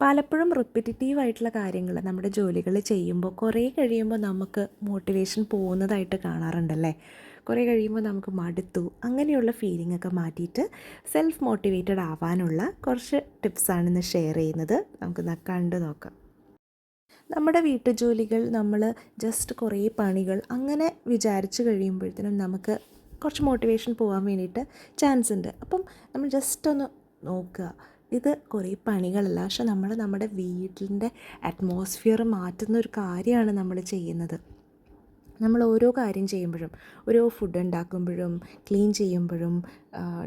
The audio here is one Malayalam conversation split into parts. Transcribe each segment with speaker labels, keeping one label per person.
Speaker 1: പലപ്പോഴും റിപ്പിറ്റേറ്റീവ് ആയിട്ടുള്ള കാര്യങ്ങൾ നമ്മുടെ ജോലികൾ ചെയ്യുമ്പോൾ കുറേ കഴിയുമ്പോൾ നമുക്ക് മോട്ടിവേഷൻ പോകുന്നതായിട്ട് കാണാറുണ്ടല്ലേ? കുറേ കഴിയുമ്പോൾ നമുക്ക് മടുത്തു അങ്ങനെയുള്ള ഫീലിംഗ് ഒക്കെ മാറ്റിയിട്ട് സെൽഫ് മോട്ടിവേറ്റഡ് ആവാനുള്ള കുറച്ച് ടിപ്സാണ് ഇന്ന് ഷെയർ ചെയ്യുന്നത്. നമുക്ക് കണ്ടു നോക്കാം. നമ്മുടെ വീട്ടുജോലികൾ നമ്മൾ ജസ്റ്റ് കുറേ പണികൾ അങ്ങനെ വിചാരിച്ച് കഴിയുമ്പോഴത്തേനും നമുക്ക് കുറച്ച് മോട്ടിവേഷൻ പോകാൻ വേണ്ടിയിട്ട് ചാൻസ് ഉണ്ട്. അപ്പം നമ്മൾ ജസ്റ്റ് ഒന്ന് നോക്കുക. ഇത് കുറേ പണികളല്ല. പക്ഷെ നമ്മൾ നമ്മുടെ വീട്ടിന്റെ അറ്റ്മോസ്ഫിയർ മാറ്റുന്ന ഒരു കാര്യമാണ് നമ്മൾ ചെയ്യുന്നത്. നമ്മൾ ഓരോ കാര്യം ചെയ്യുമ്പോഴും ഓരോ ഫുഡ് ഉണ്ടാക്കുമ്പോഴും ക്ലീൻ ചെയ്യുമ്പോഴും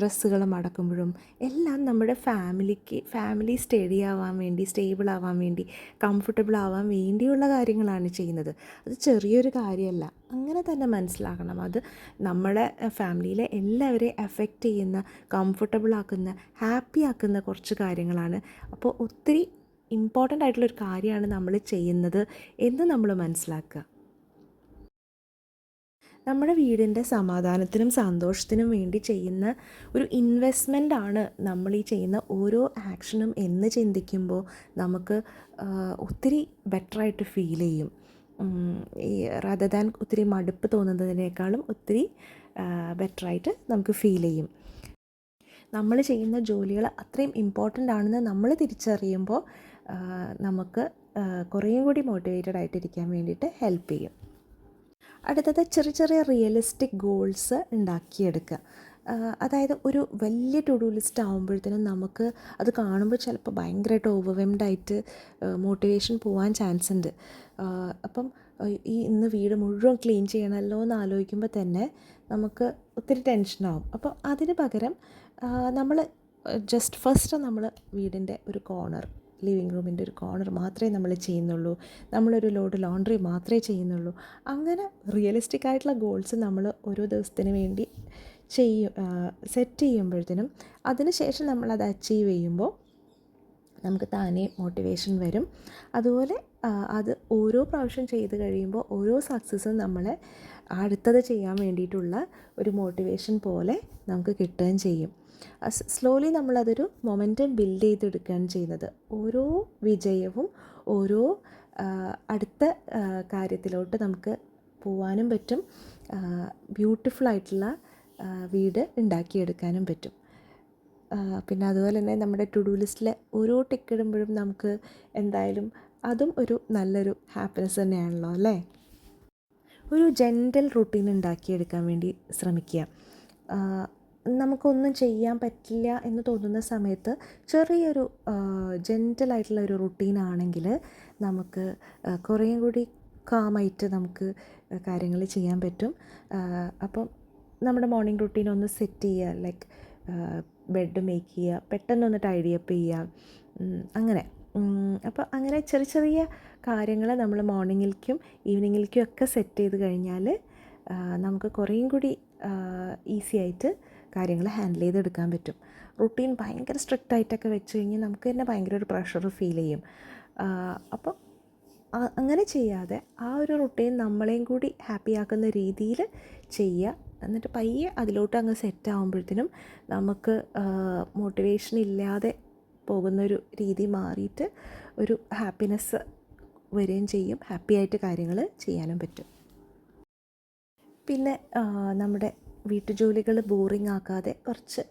Speaker 1: ഡ്രസ്സുകൾ മടക്കുമ്പോഴും എല്ലാം നമ്മുടെ ഫാമിലിക്ക് ഫാമിലി സ്റ്റഡി ആവാൻ വേണ്ടി സ്റ്റേബിൾ ആവാൻ വേണ്ടി കംഫർട്ടബിൾ ആവാൻ വേണ്ടിയുള്ള കാര്യങ്ങളാണ് ചെയ്യുന്നത്. അത് ചെറിയൊരു കാര്യമല്ല. അങ്ങനെ തന്നെ മനസ്സിലാക്കണം. അത് നമ്മുടെ ഫാമിലിയിലെ എല്ലാവരെയും എഫക്റ്റ് ചെയ്യുന്ന കംഫർട്ടബിൾ ആക്കുന്ന ഹാപ്പി ആക്കുന്ന കുറച്ച് കാര്യങ്ങളാണ്. അപ്പോൾ ഒത്തിരി ഇമ്പോർട്ടന്റ് ആയിട്ടുള്ളൊരു കാര്യമാണ് നമ്മൾ ചെയ്യുന്നത് എന്ന് നമ്മൾ മനസ്സിലാക്കുക. നമ്മുടെ വീടിന്റെ സമാധാനത്തിനും സന്തോഷത്തിനും വേണ്ടി ചെയ്യുന്ന ഒരു ഇൻവെസ്റ്റ്മെന്റ് ആണ് നമ്മൾ ഈ ചെയ്യുന്ന ഓരോ ആക്ഷനും എന്ന് ചിന്തിക്കുമ്പോൾ നമുക്ക് ഒത്തിരി ബെറ്ററായിട്ട് ഫീൽ ചെയ്യും. ഈ റദർ ദാൻ ഒത്തിരി മടുപ്പ് തോന്നുന്നതിനേക്കാളും ഒത്തിരി ബെറ്ററായിട്ട് നമുക്ക് ഫീൽ ചെയ്യും. നമ്മൾ ചെയ്യുന്ന ജോലികൾ അത്രയും ഇമ്പോർട്ടന്റ് ആണെന്ന് നമ്മൾ തിരിച്ചറിയുമ്പോൾ നമുക്ക് കുറേയും കൂടി മോട്ടിവേറ്റഡ് ആയിട്ടിരിക്കാൻ വേണ്ടിയിട്ട് ഹെൽപ്പ് ചെയ്യും. അടുത്തത് ചെറിയ ചെറിയ റിയലിസ്റ്റിക് ഗോൾസ് ഉണ്ടാക്കിയെടുക്കുക. അതായത് ഒരു വലിയ ടു ഡു ലിസ്റ്റ് ആകുമ്പോഴത്തേനും നമുക്ക് അത് കാണുമ്പോൾ ചിലപ്പോൾ ഭയങ്കരമായിട്ട് ഓവർവെംഡ് ആയിട്ട് മോട്ടിവേഷൻ പോകാൻ ചാൻസ് ഉണ്ട്. അപ്പം ഈ ഇന്ന് വീട് മുഴുവൻ ക്ലീൻ ചെയ്യണമല്ലോ എന്ന് ആലോചിക്കുമ്പോൾ തന്നെ നമുക്ക് ഒത്തിരി ടെൻഷനാവും അപ്പോൾ അതിന് പകരം നമ്മൾ ജസ്റ്റ് ഫസ്റ്റ് നമ്മൾ വീടിന്റെ ഒരു കോർണർ ലിവിങ് റൂമിന്റെ ഒരു കോർണർ മാത്രമേ നമ്മൾ ചെയ്യുന്നുള്ളൂ. നമ്മളൊരു ലോഡ് ലോണ്ടറി മാത്രമേ ചെയ്യുന്നുള്ളൂ. അങ്ങനെ റിയലിസ്റ്റിക് ആയിട്ടുള്ള ഗോൾസ് നമ്മൾ ഓരോ ദിവസത്തിന് വേണ്ടി ചെയ്യും സെറ്റ് ചെയ്യുമ്പോഴത്തേനും അതിന് ശേഷം നമ്മളത് അച്ചീവ് ചെയ്യുമ്പോൾ നമുക്ക് താനേ മോട്ടിവേഷൻ വരും. അതുപോലെ അത് ഓരോ പ്രാവശ്യം ചെയ്ത് കഴിയുമ്പോൾ ഓരോ സക്സസ്സും നമ്മളെ അടുത്തത് ചെയ്യാൻ വേണ്ടിയിട്ടുള്ള ഒരു മോട്ടിവേഷൻ പോലെ നമുക്ക് കിട്ടുകയും ചെയ്യും. സ്ലോലി നമ്മളതൊരു മൊമെന്റം ബിൽഡ് ചെയ്തെടുക്കുകയാണ് ചെയ്യുന്നത്. ഓരോ വിജയവും ഓരോ അടുത്ത കാര്യത്തിലോട്ട് നമുക്ക് പോവാനും പറ്റും. ബ്യൂട്ടിഫുൾ ആയിട്ടുള്ള വീട് ഉണ്ടാക്കിയെടുക്കാനും പറ്റും. പിന്നെ അതുപോലെ തന്നെ നമ്മുടെ ടു ഡു ലിസ്റ്റിലെ ഓരോ ടിക്ക് ഇടുമ്പോഴും നമുക്ക് എന്തായാലും അതും ഒരു നല്ലൊരു ഹാപ്പിനെസ് തന്നെയാണല്ലോ അല്ലേ? ഒരു ജെന്റൽ റുട്ടീൻ ഉണ്ടാക്കിയെടുക്കാൻ വേണ്ടി ശ്രമിക്കുക. നമുക്കൊന്നും ചെയ്യാൻ പറ്റില്ല എന്ന് തോന്നുന്ന സമയത്ത് ചെറിയൊരു ജെന്റലായിട്ടുള്ള ഒരു റുട്ടീൻ ആണെങ്കിൽ നമുക്ക് കുറേ കൂടി കാമായിട്ട് നമുക്ക് കാര്യങ്ങൾ ചെയ്യാൻ പറ്റും. അപ്പം നമ്മുടെ മോർണിംഗ് റുട്ടീൻ ഒന്ന് സെറ്റ് ചെയ്യുക ലൈക്ക് ബെഡ് മേക്ക് ചെയ്യുക പെട്ടെന്നൊന്ന് ടൈഡി അപ്പ് ചെയ്യുക അങ്ങനെ. അപ്പോൾ അങ്ങനെ ചെറിയ ചെറിയ കാര്യങ്ങൾ നമ്മൾ മോർണിംഗിലേക്കും ഈവനിങ്ങിലേക്കും ഒക്കെ സെറ്റ് ചെയ്ത് കഴിഞ്ഞാൽ നമുക്ക് കുറേയും കൂടി ഈസി ആയിട്ട് കാര്യങ്ങൾ ഹാൻഡിൽ ചെയ്തെടുക്കാൻ പറ്റും. റുട്ടീൻ ഭയങ്കര സ്ട്രിക്റ്റ് ആയിട്ടൊക്കെ വെച്ച് കഴിഞ്ഞാൽ നമുക്ക് തന്നെ ഭയങ്കര ഒരു പ്രഷർ ഫീൽ ചെയ്യും. അപ്പം അങ്ങനെ ചെയ്യാതെ ആ ഒരു റുട്ടീൻ നമ്മളെയും കൂടി ഹാപ്പി ആക്കുന്ന രീതിയിൽ ചെയ്യുക. എന്നിട്ട് പയ്യെ അതിലോട്ട് അങ്ങ് സെറ്റ് ആകുമ്പോഴത്തേനും നമുക്ക് മോട്ടിവേഷൻ ഇല്ലാതെ പോകുന്നൊരു രീതി മാറിയിട്ട് ഒരു ഹാപ്പിനെസ് വരികയും ചെയ്യും. ഹാപ്പി ആയിട്ട് കാര്യങ്ങൾ ചെയ്യാനും പറ്റും. പിന്നെ നമ്മുടെ വീട്ടുജോലികൾ ബോറിംഗ് ആക്കാതെ കുറച്ച്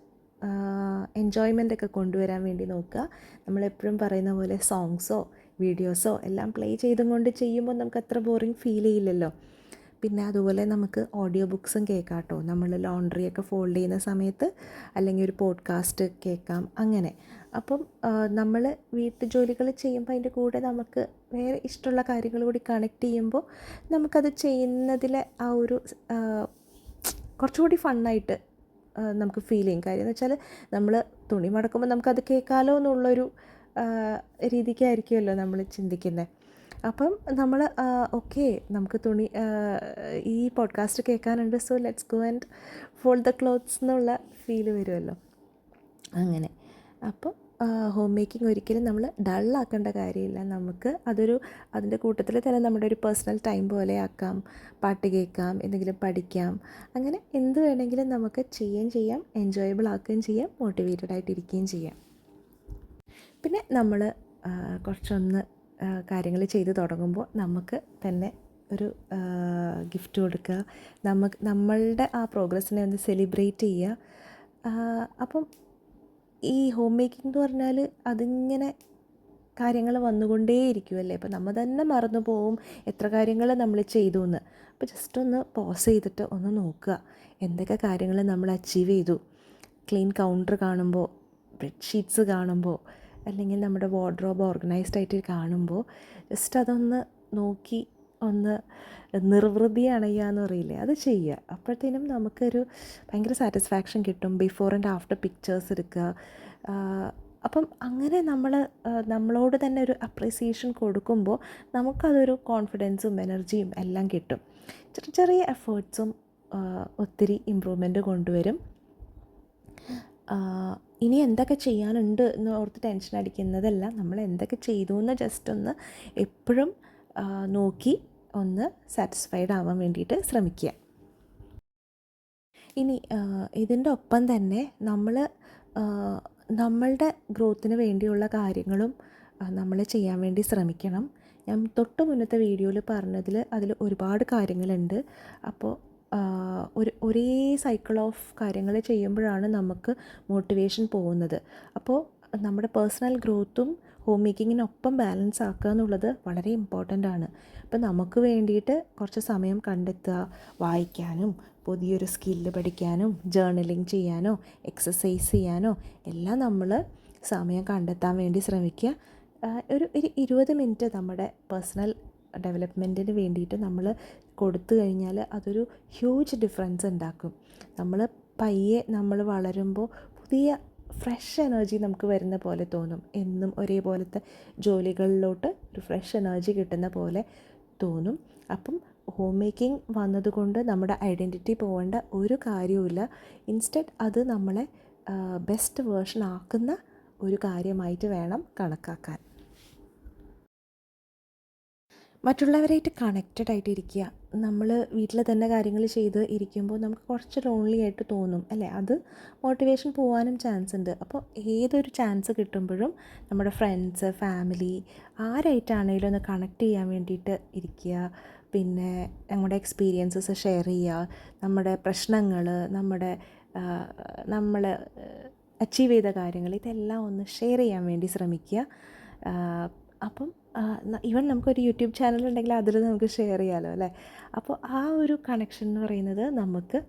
Speaker 1: എൻജോയ്മെന്റ് ഒക്കെ കൊണ്ടുവരാൻ വേണ്ടി നോക്കുക. നമ്മളെപ്പോഴും പറയുന്ന പോലെ സോങ്സോ വീഡിയോസോ എല്ലാം പ്ലേ ചെയ്തും കൊണ്ട് ചെയ്യുമ്പോൾ നമുക്ക് അത്ര ബോറിംഗ് ഫീൽ ചെയ്യില്ലല്ലോ. പിന്നെ അതുപോലെ നമുക്ക് ഓഡിയോ ബുക്സും കേൾക്കാം കേട്ടോ. നമ്മൾ ലോണ്ട്രി ഒക്കെ ഫോൾഡ് ചെയ്യുന്ന സമയത്ത് അല്ലെങ്കിൽ ഒരു പോഡ്കാസ്റ്റ് കേൾക്കാം അങ്ങനെ. അപ്പം നമ്മൾ വീട്ടുജോലികൾ ചെയ്യുമ്പോൾ അതിന്റെ കൂടെ നമുക്ക് വേറെ ഇഷ്ടമുള്ള കാര്യങ്ങൾ കൂടി കണക്ട് ചെയ്യുമ്പോൾ നമുക്കത് ചെയ്യുന്നതിലെ ആ ഒരു കുറച്ചുകൂടി ഫണ്ണായിട്ട് നമുക്ക് ഫീൽ ചെയ്യും. കാര്യം എന്ന് വെച്ചാൽ നമ്മൾ തുണി മടക്കുമ്പോൾ നമുക്കത് കേൾക്കാമല്ലോ എന്നുള്ളൊരു രീതിക്കായിരിക്കുമല്ലോ നമ്മൾ ചിന്തിക്കുന്നത് അപ്പം നമ്മൾ ഓക്കെ നമുക്ക് തുണി ഈ podcast കേൾക്കാനുണ്ട്. So let's go and fold the clothes എന്നുള്ള ഫീൽ വരുമല്ലോ അങ്ങനെ. അപ്പം ഹോം മേക്കിംഗ് ഒരിക്കലും നമ്മൾ ഡള്ളാക്കേണ്ട കാര്യമില്ല. നമുക്ക് അതൊരു അതിന്റെ കൂട്ടത്തിൽ തന്നെ നമ്മുടെ ഒരു പേഴ്സണൽ ടൈം പോലെ ആക്കാം. പാട്ട് കേൾക്കാം എന്തെങ്കിലും പഠിക്കാം. അങ്ങനെ എന്ത് വേണമെങ്കിലും നമുക്ക് ചെയ്യുകയും ചെയ്യാം എൻജോയബിൾ ആക്കുകയും ചെയ്യാം മോട്ടിവേറ്റഡ് ആയിട്ടിരിക്കുകയും ചെയ്യാം. പിന്നെ നമ്മൾ കുറച്ചൊന്ന് കാര്യങ്ങൾ ചെയ്ത് തുടങ്ങുമ്പോൾ നമുക്ക് തന്നെ ഒരു ഗിഫ്റ്റ് കൊടുക്കുക. നമുക്ക് നമ്മളുടെ ആ പ്രോഗ്രസ്സിനെ ഒന്ന് സെലിബ്രേറ്റ് ചെയ്യുക. അപ്പം ഈ ഹോം മേക്കിംഗ് എന്ന് പറഞ്ഞാൽ അതിങ്ങനെ കാര്യങ്ങൾ വന്നുകൊണ്ടേയിരിക്കുമല്ലേ അപ്പോൾ നമ്മൾ തന്നെ മറന്നു പോവും എത്ര കാര്യങ്ങൾ നമ്മൾ ചെയ്തു എന്ന് അപ്പോൾ ജസ്റ്റ് ഒന്ന് പോസ് ചെയ്തിട്ട് ഒന്ന് നോക്കുക. എന്തൊക്കെ കാര്യങ്ങൾ നമ്മൾ അച്ചീവ് ചെയ്തു? ക്ലീൻ കൗണ്ടർ കാണുമ്പോൾ ബെഡ്ഷീറ്റ്സ് കാണുമ്പോൾ അല്ലെങ്കിൽ നമ്മുടെ വാർഡ്രോബ് ഓർഗനൈസ്ഡ് ആയിട്ട് കാണുമ്പോൾ ജസ്റ്റ് അതൊന്ന് നോക്കി ഒന്ന് നിർവൃതി എന്ന് പറയില്ലേ? അത് ചെയ്യുക അപ്പോഴത്തേനും നമുക്കൊരു ഭയങ്കര സാറ്റിസ്ഫാക്ഷൻ കിട്ടും. ബിഫോർ ആൻഡ് ആഫ്റ്റർ പിക്ചേഴ്സ് എടുക്കുക അപ്പം അങ്ങനെ നമ്മൾ നമ്മളോട് തന്നെ ഒരു അപ്രീസിയേഷൻ കൊടുക്കുമ്പോൾ നമുക്കതൊരു കോൺഫിഡൻസും എനർജിയും എല്ലാം കിട്ടും. ചെറിയ ചെറിയ എഫേർട്സും ഒത്തിരി ഇമ്പ്രൂവ്മെന്റ് കൊണ്ടുവരും. ഇനി എന്തൊക്കെ ചെയ്യാനുണ്ട് എന്ന് ഓർത്ത് ടെൻഷൻ അടിക്കുന്നതല്ല നമ്മൾ എന്തൊക്കെ ചെയ്തു എന്ന് ജസ്റ്റ് ഒന്ന് എപ്പോഴും നോക്കി ഒന്ന് സാറ്റിസ്ഫൈഡ് ആവാൻ വേണ്ടിയിട്ട് ശ്രമിക്കുക. ഇനി ഇതിന്റെ ഒപ്പം തന്നെ നമ്മൾ നമ്മളുടെ ഗ്രോത്തിന് വേണ്ടിയുള്ള കാര്യങ്ങളും നമ്മൾ ചെയ്യാൻ വേണ്ടി ശ്രമിക്കണം. ഞാൻ തൊട്ട് മുന്നത്തെ വീഡിയോയിൽ പറഞ്ഞതിൽ അതിൽ ഒരുപാട് കാര്യങ്ങളുണ്ട്. അപ്പോൾ ഒരു ഒരേ സൈക്കിൾ ഓഫ് കാര്യങ്ങൾ ചെയ്യുമ്പോഴാണ് നമുക്ക് മോട്ടിവേഷൻ പോകുന്നത്. അപ്പോൾ നമ്മുടെ പേഴ്സണൽ ഗ്രോത്തും ഹോം മേക്കിങ്ങിനൊപ്പം ബാലൻസ് ആക്കുക എന്നുള്ളത് വളരെ ഇമ്പോർട്ടന്റ് ആണ്. അപ്പം നമുക്ക് വേണ്ടിയിട്ട് കുറച്ച് സമയം കണ്ടെത്തുക. വായിക്കാനും പുതിയൊരു സ്കില്ല് പഠിക്കാനും ജേർണലിങ് ചെയ്യാനോ എക്സസൈസ് ചെയ്യാനോ എല്ലാം നമ്മൾ സമയം കണ്ടെത്താൻ വേണ്ടി ശ്രമിക്കുക. ഒരു ഒരു ഇരുപത് മിനിറ്റ് നമ്മുടെ പേഴ്സണൽ ഡെവലപ്മെന്റിന് വേണ്ടിയിട്ട് നമ്മൾ കൊടുത്തു കഴിഞ്ഞാൽ അതൊരു ഹ്യൂജ് ഡിഫറൻസ് ഉണ്ടാക്കും. നമ്മൾ പയ്യെ നമ്മൾ വളരുമ്പോൾ പുതിയ ഫ്രഷ് എനർജി നമുക്ക് വരുന്ന പോലെ തോന്നും. എന്നും ഒരേപോലത്തെ ജോലികളിലോട്ട് ഒരു ഫ്രഷ് എനർജി കിട്ടുന്ന പോലെ തോന്നും. അപ്പം ഹോം മേക്കിംഗ് വന്നതുകൊണ്ട് നമ്മുടെ ഐഡന്റിറ്റി പോകേണ്ട ഒരു കാര്യവുമില്ല. ഇൻസ്റ്റഡ് അത് നമ്മളെ ബെസ്റ്റ് വേർഷൻ ആക്കുന്ന ഒരു കാര്യമായിട്ട് വേണം കണക്കാക്കാൻ. മറ്റുള്ളവരായിട്ട് കണക്റ്റഡ് ആയിട്ട് ഇരിക്കുക നമ്മൾ വീട്ടിൽ തന്നെ കാര്യങ്ങൾ ചെയ്ത് ഇരിക്കുമ്പോൾ നമുക്ക് കുറച്ച് ലോൺലി ആയിട്ട് തോന്നും അല്ലേ? അത് മോട്ടിവേഷൻ പോകാനും ചാൻസ് ഉണ്ട്. അപ്പോൾ ഏതൊരു ചാൻസ് കിട്ടുമ്പോഴും നമ്മുടെ ഫ്രണ്ട്സ് ഫാമിലി ആരായിട്ടാണെങ്കിലും ഒന്ന് കണക്ട് ചെയ്യാൻ വേണ്ടിയിട്ട് ഇരിക്കുക. പിന്നെ നമ്മുടെ എക്സ്പീരിയൻസസ് ഷെയർ ചെയ്യുക. നമ്മുടെ പ്രശ്നങ്ങൾ നമ്മുടെ നമ്മൾ അച്ചീവ് ചെയ്ത കാര്യങ്ങൾ ഇതെല്ലാം ഒന്ന് ഷെയർ ചെയ്യാൻ വേണ്ടി ശ്രമിക്കുക. അപ്പം ഈവൻ നമുക്കൊരു യൂട്യൂബ് ചാനൽ ഉണ്ടെങ്കിൽ അതിൽ നമുക്ക് ഷെയർ ചെയ്യാമല്ലോ അല്ലേ? അപ്പോൾ ആ ഒരു കണക്ഷൻ എന്ന് പറയുന്നത് നമുക്ക്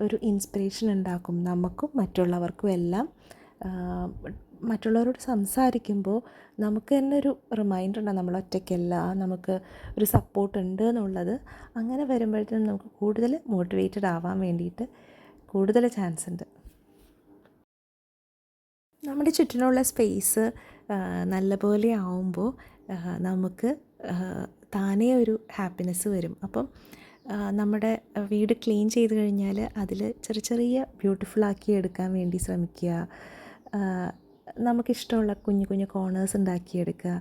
Speaker 1: ഒരു ഇൻസ്പിറേഷൻ ഉണ്ടാക്കും. നമുക്കും മറ്റുള്ളവർക്കും എല്ലാം മറ്റുള്ളവരോട് സംസാരിക്കുമ്പോൾ നമുക്ക് തന്നെ ഒരു റിമൈൻഡർ ഉണ്ടാകും നമ്മൾ ഒറ്റയ്ക്കല്ല നമുക്ക് ഒരു സപ്പോർട്ട് ഉണ്ട് എന്നുള്ളത്. അങ്ങനെ വരുമ്പോഴത്തേനും നമുക്ക് കൂടുതൽ മോട്ടിവേറ്റഡ് ആവാൻ വേണ്ടിയിട്ട് കൂടുതൽ ചാൻസ് ഉണ്ട്. നമ്മുടെ ചുറ്റിനുള്ള സ്പേസ് നല്ലപോലെ ആവുമ്പോൾ നമുക്ക് താനേ ഒരു ഹാപ്പിനെസ് വരും. അപ്പം നമ്മുടെ വീട് ക്ലീൻ ചെയ്ത് കഴിഞ്ഞാൽ അതിൽ ചെറിയ ചെറിയ ബ്യൂട്ടിഫുൾ ആക്കി എടുക്കാൻ വേണ്ടി ശ്രമിക്കുക. നമുക്കിഷ്ടമുള്ള കുഞ്ഞു കുഞ്ഞു കോർണേഴ്സ് ഉണ്ടാക്കിയെടുക്കുക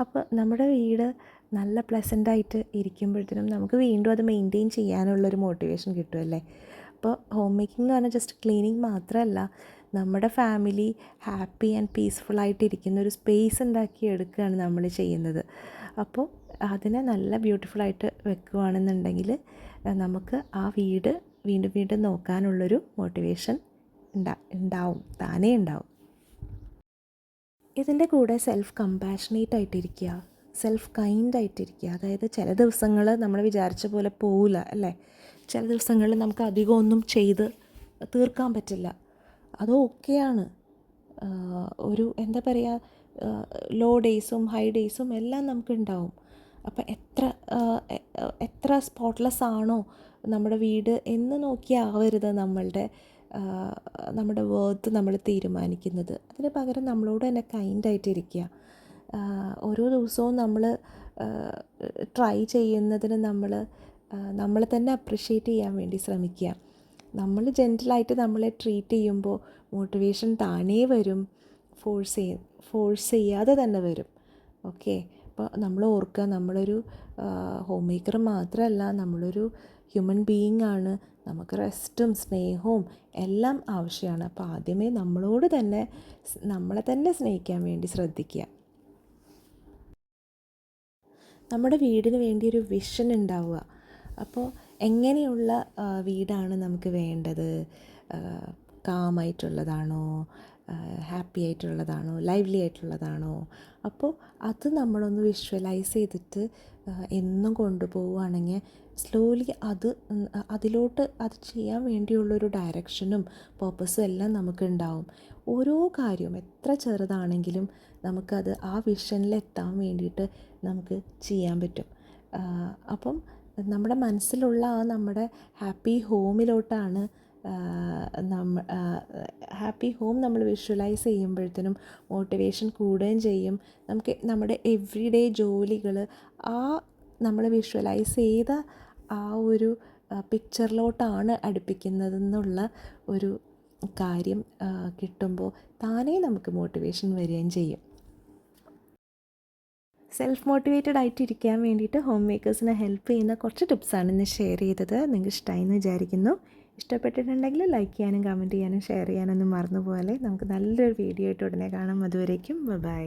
Speaker 1: അപ്പോൾ നമ്മുടെ വീട് നല്ല പ്ലസന്റായിട്ട് ഇരിക്കുമ്പോഴത്തേനും നമുക്ക് വീണ്ടും അത് മെയിന്റെയിൻ ചെയ്യാനുള്ളൊരു മോട്ടിവേഷൻ കിട്ടുമല്ലേ അപ്പോൾ ഹോം മേക്കിംഗ് എന്ന് പറഞ്ഞാൽ ജസ്റ്റ് ക്ലീനിങ് മാത്രമല്ല നമ്മുടെ ഫാമിലി ഹാപ്പി ആൻഡ് പീസ്ഫുൾ ആയിട്ട് ഇരിക്കുന്ന ഒരു സ്പേസ് ഉണ്ടാക്കി എടുക്കുകയാണ് നമ്മൾ ചെയ്യുന്നത്. അപ്പോൾ അതിനെ നല്ല ബ്യൂട്ടിഫുൾ ആയിട്ട് വെക്കുകയാണെന്നുണ്ടെങ്കിൽ നമുക്ക് ആ വീട് വീണ്ടും വീണ്ടും നോക്കാനുള്ളൊരു മോട്ടിവേഷൻ ഉണ്ടാ ഉണ്ടാവും. താനേ ഉണ്ടാവും. ഇതിന്റെ കൂടെ സെൽഫ് കമ്പാഷനേറ്റ് ആയിട്ടിരിക്കുക സെൽഫ് കൈൻഡ് ആയിട്ടിരിക്കുക. അതായത് ചില ദിവസങ്ങൾ നമ്മൾ വിചാരിച്ച പോലെ പോവില്ല അല്ലേ? ചില ദിവസങ്ങളിൽ നമുക്ക് അധികം ഒന്നും ചെയ്ത് തീർക്കാൻ പറ്റില്ല. അത് ഓക്കെയാണ്. ഒരു എന്താ പറയുക ലോ ഡേയ്സും ഹൈ ഡേയ്സും എല്ലാം നമുക്കുണ്ടാവും. അപ്പം എത്ര എത്ര സ്പോട്ട്ലെസ് ആണോ നമ്മുടെ വീട് എന്ന് നോക്കിയാവരുത് നമ്മളുടെ നമ്മുടെ വേർത്ത് നമ്മൾ തീരുമാനിക്കുന്നത്. അതിന് പകരം നമ്മളോട് തന്നെ കൈൻഡായിട്ടിരിക്കുക ഓരോ ദിവസവും നമ്മൾ ട്രൈ ചെയ്യുന്നതിന് നമ്മൾ നമ്മളെ തന്നെ അപ്രിഷ്യേറ്റ് ചെയ്യാൻ വേണ്ടി ശ്രമിക്കുക. നമ്മൾ ജെന്റലായിട്ട് നമ്മളെ ട്രീറ്റ് ചെയ്യുമ്പോൾ മോട്ടിവേഷൻ താനേ വരും. ഫോഴ്സ് ചെയ്യ ഫോഴ്സ് ചെയ്യാതെ തന്നെ വരും. ഓക്കെ അപ്പോൾ നമ്മൾ ഓർക്കുക നമ്മളൊരു ഹോം മേക്കർ മാത്രമല്ല നമ്മളൊരു ഹ്യൂമൻ ബീയിങ് ആണ്. നമുക്ക് റെസ്റ്റും സ്നേഹവും എല്ലാം ആവശ്യമാണ്. അപ്പോൾ ആദ്യമേ നമ്മളോട് തന്നെ നമ്മളെ തന്നെ സ്നേഹിക്കാൻ വേണ്ടി ശ്രദ്ധിക്കുക. നമ്മുടെ വീടിന് വേണ്ടി ഒരു വിഷൻ ഉണ്ടാവുക. അപ്പോൾ എങ്ങനെയുള്ള വീടാണ് നമുക്ക് വേണ്ടത്? കാമായിട്ടുള്ളതാണോ? ഹാപ്പി ആയിട്ടുള്ളതാണോ? ലൈവ്ലി ആയിട്ടുള്ളതാണോ? അപ്പോൾ അത് നമ്മളൊന്ന് വിഷ്വലൈസ് ചെയ്തിട്ട് എന്നും കൊണ്ടുപോവുകയാണെങ്കിൽ സ്ലോലി അത് അതിലോട്ട് അത് ചെയ്യാൻ വേണ്ടിയുള്ളൊരു ഡയറക്ഷനും പേർപ്പസും എല്ലാം നമുക്കുണ്ടാവും ഓരോ കാര്യവും എത്ര ചെറുതാണെങ്കിലും നമുക്കത് ആ വിഷനിലെത്താൻ വേണ്ടിയിട്ട് നമുക്ക് ചെയ്യാൻ പറ്റും. അപ്പം നമ്മുടെ മനസ്സിലുള്ള ആ നമ്മുടെ ഹാപ്പി ഹോമിലോട്ടാണ് നമ്മ ഹാപ്പി ഹോം നമ്മൾ വിഷ്വലൈസ് ചെയ്യുമ്പോഴത്തേനും മോട്ടിവേഷൻ കൂടുകയും ചെയ്യും. നമുക്ക് നമ്മുടെ എവ്രി ഡേ ജോലികൾ ആ നമ്മൾ വിഷ്വലൈസ് ചെയ്ത ആ ഒരു പിക്ചറിലോട്ടാണ് അടുപ്പിക്കുന്നതെന്നുള്ള ഒരു കാര്യം കിട്ടുമ്പോൾ താനേ നമുക്ക് മോട്ടിവേഷൻ വരികയും ചെയ്യും. സെൽഫ് മോട്ടിവേറ്റഡ് ആയിട്ട് ഇരിക്കാൻ വേണ്ടിയിട്ട് ഹോം മേക്കേഴ്സിനെ ഹെൽപ്പ് ചെയ്യുന്ന കുറച്ച് ടിപ്സാണ് ഇന്ന് ഷെയർ ചെയ്തത്. നിങ്ങൾക്ക് ഇഷ്ടമായി എന്ന് വിചാരിക്കുന്നു. ഇഷ്ടപ്പെട്ടിട്ടുണ്ടെങ്കിൽ ലൈക്ക് ചെയ്യാനും കമന്റ് ചെയ്യാനും ഷെയർ ചെയ്യാനൊന്നും മറന്നു നമുക്ക് നല്ലൊരു വീഡിയോ ആയിട്ട് ഉടനെ കാണാം. അതുവരേക്കും ബൈ